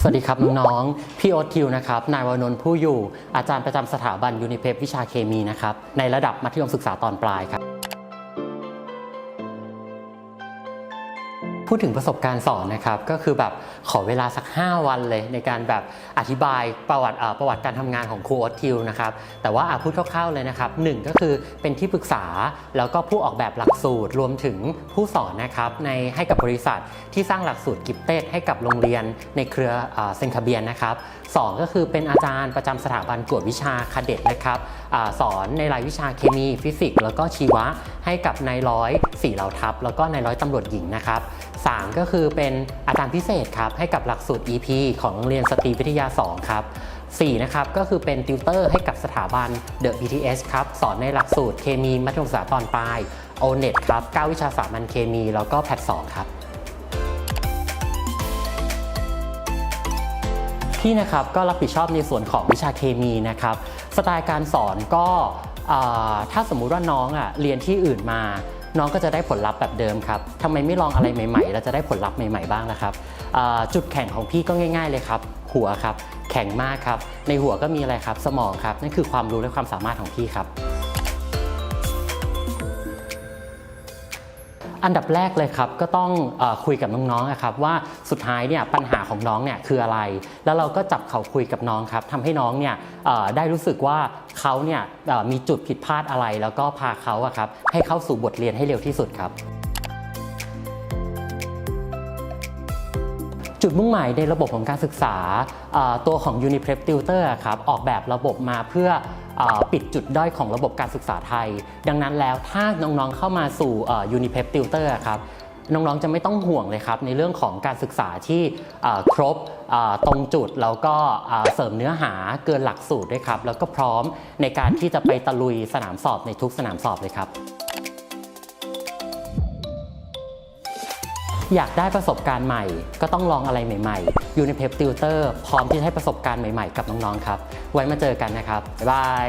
สวัสดีครับน้องๆ พี่โอ๊ตทิวนะครับ นายวานนท์ผู้อยู่ อาจารย์ประจำสถาบันยูนิเพปวิชาเคมีนะครับ ในระดับมัธยมศึกษาตอนปลายครับ พูดถึงประสบการณ์สอนนะครับ ก็คือแบบขอเวลาสัก 5 วันเลย ในการแบบอธิบายประวัติประวัติการทำงานของครูโอ๊ตทิวนะครับ แต่ว่าอาพูดคร่าวๆเลยนะครับหนึ่งก็คือเป็นที่ปรึกษาแล้วก็ผู้ออกแบบหลักสูตรรวมถึงผู้สอนนะครับในให้กับบริษัทที่สร้างหลักสูตรกิฟเต็ดให้กับโรงเรียนในเครือเซนคาเบียนนะครับสองก็คือเป็นอาจารย์ประจำสถาบันกวดวิชาคาเด็ดนะครับอสอนในรายวิชาเคมีฟิสิกส์แล้วก็ชีวะ ให้กับนายร้อยสี่เหล่าทัพ แล้วก็นายร้อยตำรวจหญิงนะครับ3ก็คือเป็นอาจารย์พิเศษครับให้กับหลักสูตร EP ของโรงเรียนสตรีวิทยา 2 ครับ4นะครับก็คือเป็นติวเตอร์ให้กับสถาบัน The BTS ครับสอนในหลักสูตรเคมีมัธยมศึกษาตอนปลาย o n e t ครับ9วิชาสามัญเคมี แล้วก็แพท2ครับพี่นะครับก็รับผิดชอบในส่วนของวิชาเคมีนะครับสไตล์การสอนก็ ถ้าสมมุติว่าน้องอะเรียนที่อื่นมา น้องก็จะได้ผลลัพธ์แบบเดิมครับทำไมไม่ลองอะไรใหม่ๆแล้วจะได้ผลลัพธ์ใหม่ๆบ้างนะครับจุดแข็งของพี่ก็ง่าย ๆเลยครับ หัวครับ แข็งมากครับ ในหัวก็มีอะไรครับ สมองครับ นั่นคือความรู้และความสามารถของพี่ครับ อันดับแรกเลยครับก็ต้องอคุยกับน้องๆครับว่าสุดท้ายเนี่ยปัญหาของน้องเนี่ยคืออะไร แล้วเราก็จับเขาคุยกับน้องครับทำให้น้องเนี่ยได้รู้สึกว่าเขาเนี่ยมีจุดผิดพลาดอะไร แล้วก็พาเขาอะครับให้เข้าสู่บทเรียนให้เร็วที่สุดครับจุดมุ่งหมายในระบบของการศึกษาตัวของ Uniprep Tutor ครับออกแบบระบบมาเพื่อ ปิดจุดด้อยของระบบการศึกษาไทย ดังนั้นแล้วถ้าน้องๆเข้ามาสู่ Unipep Tutor ครับน้องๆ จะไม่ต้องห่วงเลยครับ ในเรื่องของการศึกษาที่ครบตรงจุด แล้วก็เสริมเนื้อหาเกินหลักสูตรด้วยครับ แล้วก็พร้อมในการที่จะไปตะลุยสนามสอบในทุกสนามสอบเลยครับ อยากได้ประสบการณ์ใหม่ ก็ต้องลองอะไรใหม่ๆอยู่ในเพปติวเตอร์พร้อมที่จะให้ประสบการณ์ใหม่ๆ กับน้องๆครับ ไว้มาเจอกันนะครับ บ๊ายบาย